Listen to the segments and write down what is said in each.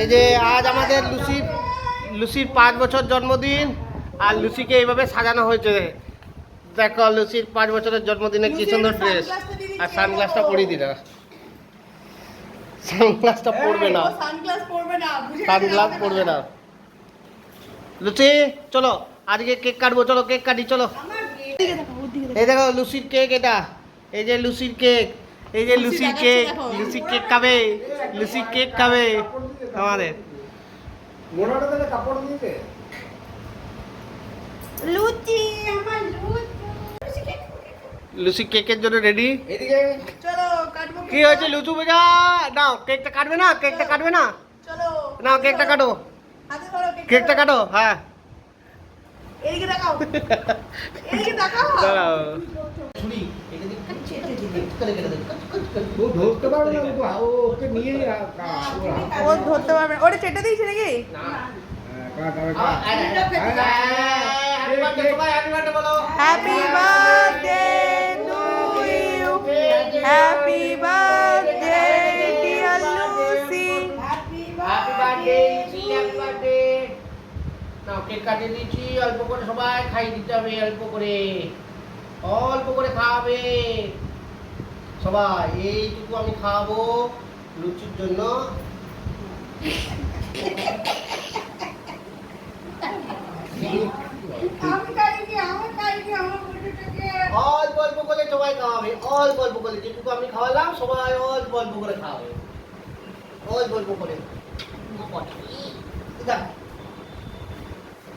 এই যে আজ আমাদের লুসির লুসির পাঁচ বছর জন্মদিন আর লুসিকে এইভাবে সাজানো হয়েছে। দেখো লুসির পাঁচ বছরের জন্মদিনে কি সুন্দর ড্রেস আর সানগ্লাসটা পরিয়ে দিলা। সানগ্লাসটা পরবে না। সানগ্লাস পরবে না সানগ্লাস পরবে না। লুচি চলো আজকে কেক কাটবো চলো কেক কাটি চলো। এই দেখো লুসির কেক এটা। এই যে লুসির কেক এই যে লুসির কেক। লুসি কেক খাবে লুসি কেক খাবে। আমাদের। মোড়াটা তাহলে কাপড় দিতে লুচি আমার লুচি। কেকের জন্য রেডি এদিকে চলো কাটবো কি হয়েছে লুচু বেজা নাও কেকটা কাটবে না কেকটা কাটবে না। চলো। নাও কেকটা কাটো। হাতে ধরো কেকটা কাটো হ্যাঁ। এদিকে দেখাও। এদিকে দেখাও। দাঁড়াও। ও ধরতে পারবে না ও ওকে নিয়ে ধরতে পারবে ওটা চেটে দিয়েছে নাকি? হ্যাঁ, happy birthday to you happy birthday cake কাটিয়ে দিচ্ছি অল্প করে সবাই খাই দিতে হবে অল্প করে। অল্প করে খাওয়াবে। সবাই এইটুকু আমি খাওয়াবো লুচির জন্য। অল্প অল্প করে সবাই খাওয়াবে অল্প অল্প করে যেটুকু আমি খাওয়ালাম সবাই অল্প অল্প করে খাওয়াবে। অল্প অল্প করে। দেখ,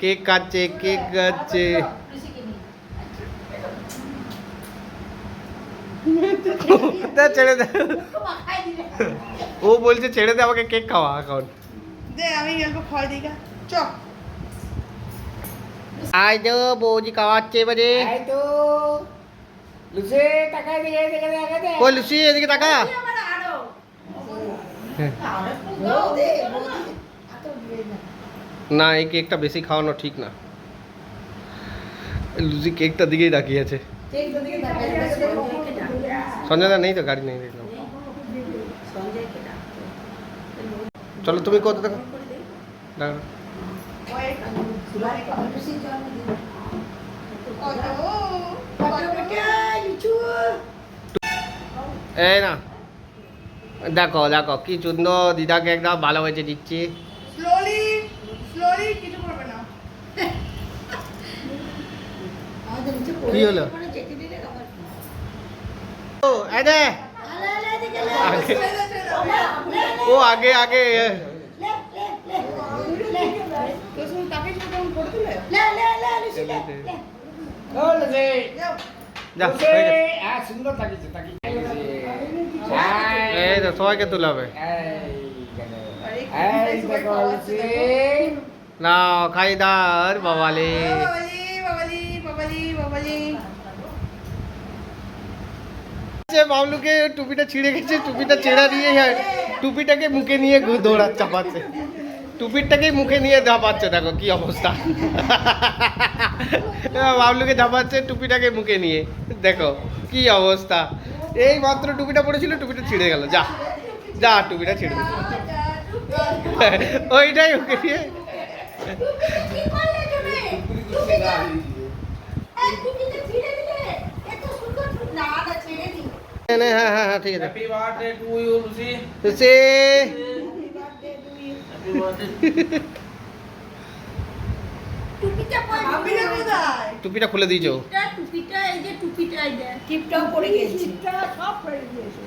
কেক কাটছে কেক কাটছে ছেড়ে দে। ও বলছে ছেড়ে দে আমাকে কেক খাওয়া এখন। দে আমি অল্প ফল দিই চ। আই তো বৌজি খাওয়াচ্ছে এবারে। এই তো। লুসে টাকা দিয়ে দেখে দেখে। দে কই লুচি এদিকে তাকা না এই কেকটা বেশি খাওয়ানো ঠিক না। লুচি কেকটার দিকেই তাকিয়ে আছে। সঞ্জয় দা নেই তো গাড়ি নেই দেখলাম চলো তুমি কত দেখো এই না। দেখো দেখো কি সুন্দর দিদাকে একদম ভালোবেসে দিচ্ছি। স্লোলি স্লোলি কিছু করবে না। কি হলো? ও আগে। ও আগে আগে লুসে হয়ে সবাইকে তুলাবে এই দেখো লুসে নাও খাইদার বাবালে বাবালি বাবালি বাবালি বাবালি বাবলুকে টুপিটা ছিঁড়ে গেছে টুপিটা ছেঁড়া দিয়ে হ্যাঁ, টুপিটাকে মুখে নিয়ে দৌড়া চাপাচ্ছে। টুপিটাকে মুখে নিয়ে চাপাচ্ছে দেখো কি অবস্থা। বাবলুকে চাপাচ্ছে টুপিটাকে মুখে নিয়ে। দেখো কি অবস্থা। এই মাত্র টুপিটা পড়েছিল টুপিটা ছিঁড়ে গেল। যা যা টুপিটা ছিঁড়ে। ওইটাই ওকে নিয়ে হ্যাঁ হ্যাঁ হ্যাঁ হ্যাঁ ঠিক আছে। Happy birthday to you Lucy সে ভাবিনা কোথায়? টুপিটা খুলে দিয়েছ কিপটাও পড়ে গেছে সব পড়ে গিয়েছে।